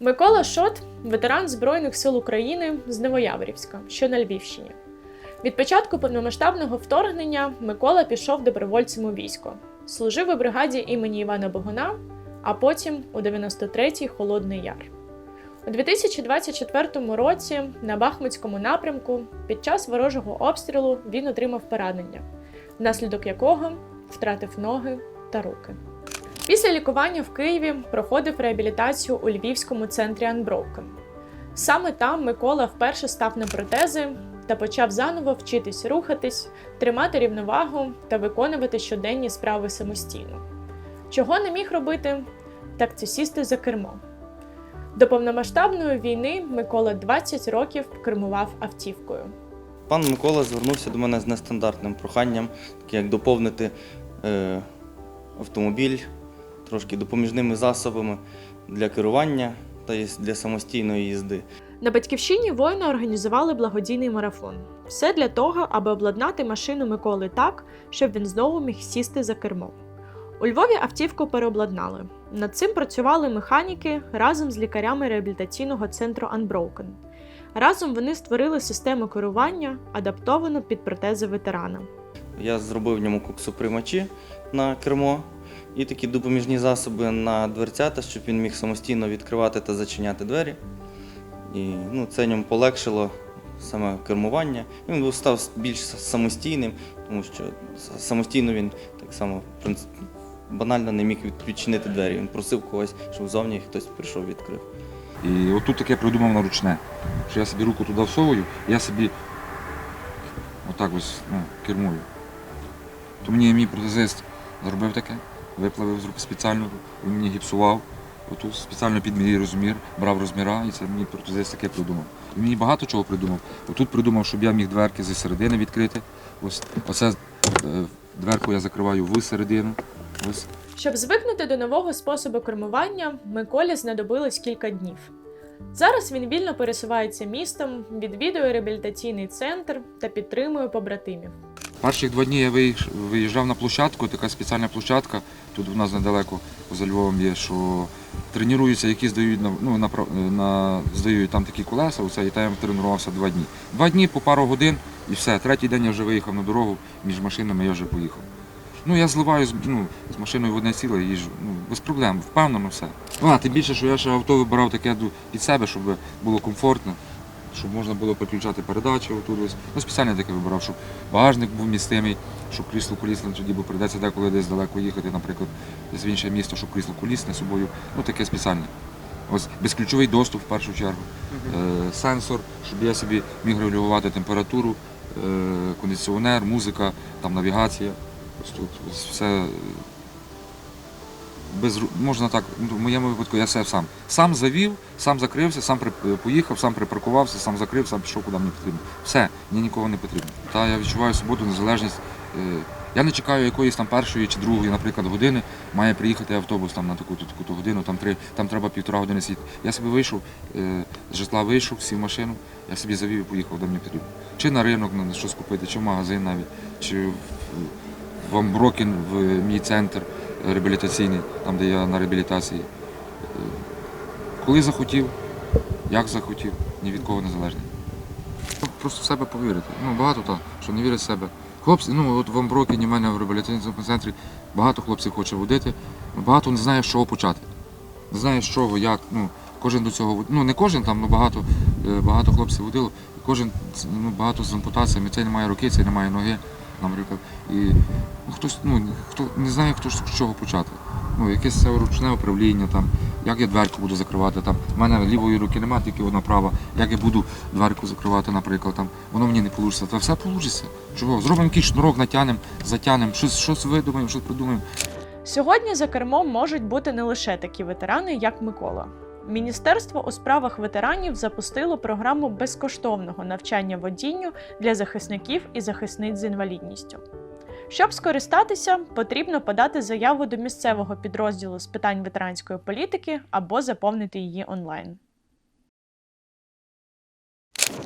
Микола Шот ветеран Збройних сил України з Новояворівська, що на Львівщині. Від початку повномасштабного вторгнення Микола пішов добровольцем у військо, служив у бригаді імені Івана Богуна, а потім у 93-й Холодний Яр. У 2024 році на Бахмутському напрямку під час ворожого обстрілу він отримав поранення, внаслідок якого втратив ноги та руки. Після лікування в Києві проходив реабілітацію у Львівському центрі Unbroken. Саме там Микола вперше став на протези та почав заново вчитись рухатись, тримати рівновагу та виконувати щоденні справи самостійно. Чого не міг робити, так це сісти за кермо. До повномасштабної війни Микола 20 років кермував автівкою. Пан Микола звернувся до мене з нестандартним проханням, як доповнити е, автомобіль трошки допоміжними засобами для керування та для самостійної їзди. На батьківщині воїни організували благодійний марафон. Все для того, аби обладнати машину Миколи так, щоб він знову міг сісти за кермо. У Львові автівку переобладнали. Над цим працювали механіки разом з лікарями реабілітаційного центру Unbroken. Разом вони створили систему керування, адаптовану під протези ветерана. Я зробив в ньому куксоприймачі на кермо і такі допоміжні засоби на дверцята, щоб він міг самостійно відкривати та зачиняти двері. І ну, це ньому полегшило саме кермування. Він став більш самостійним, тому що самостійно він так само банально не міг відчинити двері. Він просив когось, щоб зовні хтось прийшов відкрив. І отут таке придумав на ручне, що я собі руку туди всовую, я собі отак ось ну, кермую. То мені мій протезист зробив таке, виплавив спеціально, він мені гіпсував, отут спеціально під мій розмір, брав розміра, і це мій протезист таке придумав. Він мені багато чого придумав. Отут придумав, щоб я міг дверки зі середини відкрити. Ось оце е, дверку я закриваю в середину. Ось Щоб звикнути до нового способу кермування, Миколі знадобилось кілька днів. Зараз він вільно пересувається містом, відвідує реабілітаційний центр та підтримує побратимів. Перших два дні я виїжджав на площадку, така спеціальна площадка, тут у нас недалеко поза Львовом є, що тренуються, які здають ну, на, на, здають там такі колеса, оце, і там я тренувався два дні. Два дні по пару годин і все. Третій день я вже виїхав на дорогу, між машинами я вже поїхав. Ну, я зливаю з, ну, з машиною в одне ціле, їжджу, ну, без проблем, впевнено все. Ну, а тим більше, що я ще авто вибирав таке під себе, щоб було комфортно, щоб можна було підключати передачі отут ось. Ну, спеціально таке вибирав, щоб багажник був містимий, щоб крісло колісне тоді, бо прийдеться деколи десь далеко їхати, наприклад, десь в інше місто, щоб крісло колісне з собою. Ну, таке спеціальне. Ось безключовий доступ в першу чергу. Е, сенсор, щоб я собі міг регулювати температуру, е, кондиціонер, музика, там навігація. Ось тут ось все. Е, Без, можна так, ну, в моєму випадку я все сам. Сам завів, сам закрився, сам при, поїхав, сам припаркувався, сам закрив, сам пішов, куди мені потрібно. Все, мені нікого не потрібно. Та я відчуваю свободу, незалежність. Е, Я не чекаю якоїсь там першої чи другої, наприклад, години. Має приїхати автобус там на таку-то таку годину, там три, там треба півтора години сидіти. Я собі вийшов, е, з житла вийшов, сів в машину, я собі завів і поїхав, де мені потрібно. Чи на ринок на щось купити, чи в магазин навіть, чи в Амброкін, в мій центр реабілітаційний, там де я на реабілітації. Е, Коли захотів, як захотів, ні від кого не залежний. Просто в себе повірити. Ну, багато так, що не вірить в себе. Хлопці, ну от в Амброкіні, в мене в реабілітаційному центрі багато хлопців хоче водити, багато не знає, з чого почати. Не знає, з чого, як. Ну, кожен до цього Ну не кожен там, ну багато, е, багато хлопців водило, кожен ну, багато з ампутаціями, цей не має руки, цей не має ноги, наприклад. І ну, хтось ну, хто не знає, хто ж з чого почати. Ну, якесь це ручне управління, там, як я дверку буду закривати. Там. У мене лівої руки немає, тільки одна права. Як я буду дверку закривати, наприклад, там, воно мені не вийде. Та все вийде. Чого? Зробимо якийсь шнурок, натягнемо, затягнемо, щось, щось видумаємо, щось придумаємо. Сьогодні за кермом можуть бути не лише такі ветерани, як Микола. Міністерство у справах ветеранів запустило програму безкоштовного навчання водінню для захисників і захисниць з інвалідністю. Щоб скористатися, потрібно подати заяву до місцевого підрозділу з питань ветеранської політики або заповнити її онлайн.